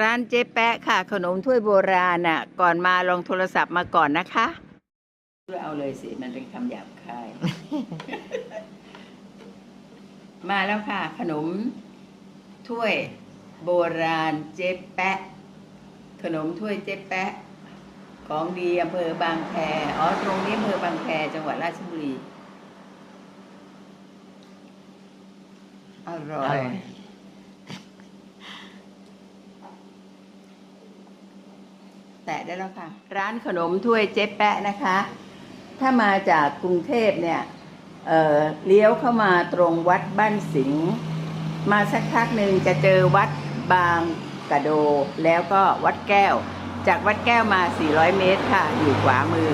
ร้านเจ๊แปะค่ะ ขนมถ้วยโบราณน่ะ ก่อนมาลองโทรศัพท์มาก่อนนะคะช่วยเอาเลยสิ มันเป็นคำหยาบคาย มาแล้วค่ะ ขนม ถ้วยโบราณเจ๊แปะ ขนมถ้วยเจ๊แปะ ของดีอำเภอบางแพอ๋อตรงนี้อำเภอบางแพจังหวัดราชบุรี อร่ออย ร่อย แตะได้แล้วค่ะ ร้านขนมถ้วยเจ๊แปะนะคะ ถ้ามาจากกรุงเทพเนี่ยเอ่อเลี้ยวเข้ามาตรงวัดบ้านสิงห์มาสักพักหนึ่งจะเจอวัดบางกระโดแล้วก็วัดแก้ว จากวัดแก้วมา 400 เมตรค่ะ อยู่ขวามือ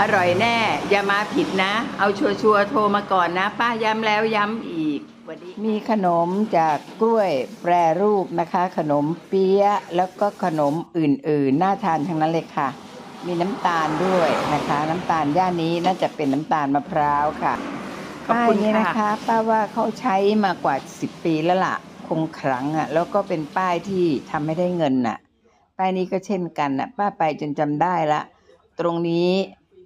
อร่อยแน่ อย่ามาผิดนะ เอาชัวร์ๆโทรมาก่อนนะ ป้าย้ำแล้วย้ำอีก วัสดีมีขนมจากกล้วยแปรรูปนะคะ ขนมเปี๊ยะแล้วก็ขนมอื่นๆ น่าทานทั้งนั้นเลยค่ะ มีน้ำตาลด้วยนะคะ น้ำตาลย่านนี้น่าจะเป็นน้ำตาลมะพร้าวค่ะขอบคุณป้ายนี้ค่ะนะคะป้าว่าเขาใช้มากว่า 10 ปีแล้วล่ะ คงขลังอะ แล้วก็เป็นป้ายที่ทำให้ได้เงินน่ะ ป้ายนี้ก็เช่นกันน่ะ ป้าไปจนจำได้ละ ตรงนี้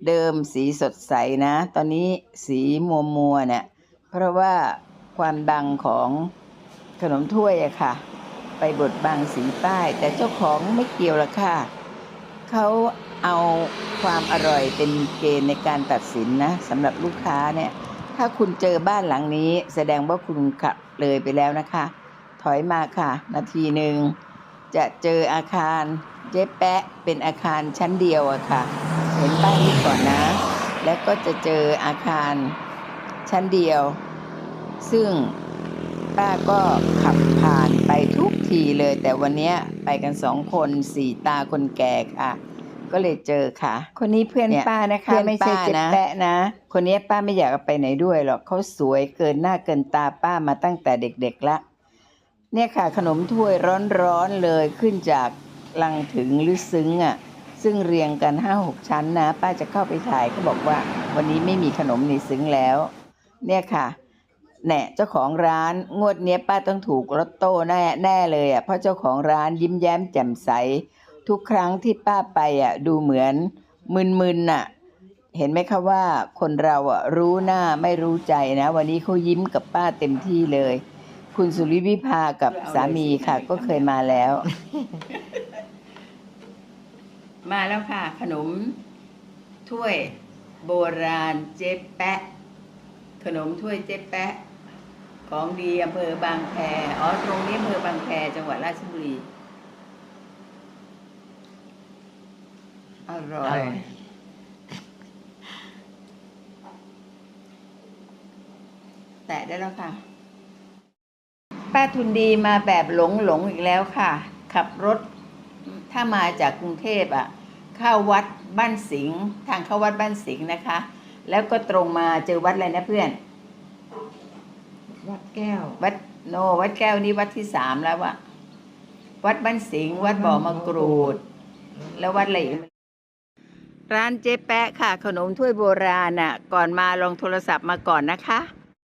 เดิมสีสดใสนะ ตอนนี้สีมัวมัวๆเนี่ย เพราะว่า ความดังของขนมถ้วยอะค่ะ ไปบดบังสีป้าย แต่เจ้าของไม่เกี่ยวละค่ะเขาเอาความอร่อยเป็นเกณฑ์ในการตัดสินนะสำหรับลูกค้าเนี่ย ถ้าคุณเจอบ้านหลังนี้ แสดงว่าคุณขับเลยไปแล้วนะคะ ถอยมาค่ะ นาทีหนึ่งจะเจออาคารเจ๊แปะเป็นอาคารชั้นเดียวอะค่ะ เห็นป้ายนี้ก่อนนะ แล้วก็จะเจออาคารชั้นเดียว ซึ่งป้าก็ขับผ่านไปทุกทีเลย แต่วันเนี้ยไปกันสองคนสี่ตาคนแก่ค่ะ ก็เลยเจอค่ะ คนนี้เพื่อนเนี่ยป้านะคะเพื่อนไม่ใช่ป้าเจ๊นะแปะนะ คนนี้ป้าไม่อยากเอาไปไหนด้วยหรอกเขาสวยเกินหน้าเกินตาป้ามาตั้งแต่เด็กๆละเนี่ยค่ะขนมถ้วยร้อนๆเลยขึ้นจากลังถึงหรือซึ้งอะ ซึ่งเรียงกันห้าหกชั้นนะ ป้าจะเข้าไปถ่ายก็บอกว่า วันนี้ไม่มีขนมในซึ้งแล้ว เนี่ยค่ะ แน่เจ้าของร้านงวดเนี้ยป้าต้องถูกลอตโต้แน่แน่เลยอะเพราะเจ้าของร้านยิ้มแย้มแจ่มใส ทุกครั้งที่ป้าไปอะดูเหมือนมึนๆน่ะ เห็นไหมคะว่าคนเราอะรู้หน้าไม่รู้ใจนะ วันนี้เขายิ้มกับป้าเต็มที่เลย คุณสุริวิภากับสามีค่ะ ก็เคยมาแล้ว มาแล้วค่ะ ขนม ถ้วยโบราณเจ๊แปะขนมถ้วยเจ๊แปะ ของดีอำเภอบางแพอ๋อตรงนี้อำเภอบางแพจังหวัดราชบุรีอร่ออยร่อยแตะได้แล้วค่ะ ป้าทุนดีมาแบบหลงหลงอีกแล้วค่ะ ขับรถถ้ามาจากกรุงเทพอะ เข้าวัดบ้านสิงห์ทางเข้าวัดบ้านสิงห์นะคะ แล้วก็ตรงมาเจอวัดอะไรนะเพื่อน วัดแก้ว วัดโนวัดแก้วนี่วัดที่สามแล้วอะวัดบ้านสิงห์วัดบ่อมะกรูด แล้ววัดอะไรอีกร้านเจ๊แปะค่ะ ขนมถ้วยโบราณน่ะ ก่อนมาลองโทรศัพท์มาก่อนนะคะ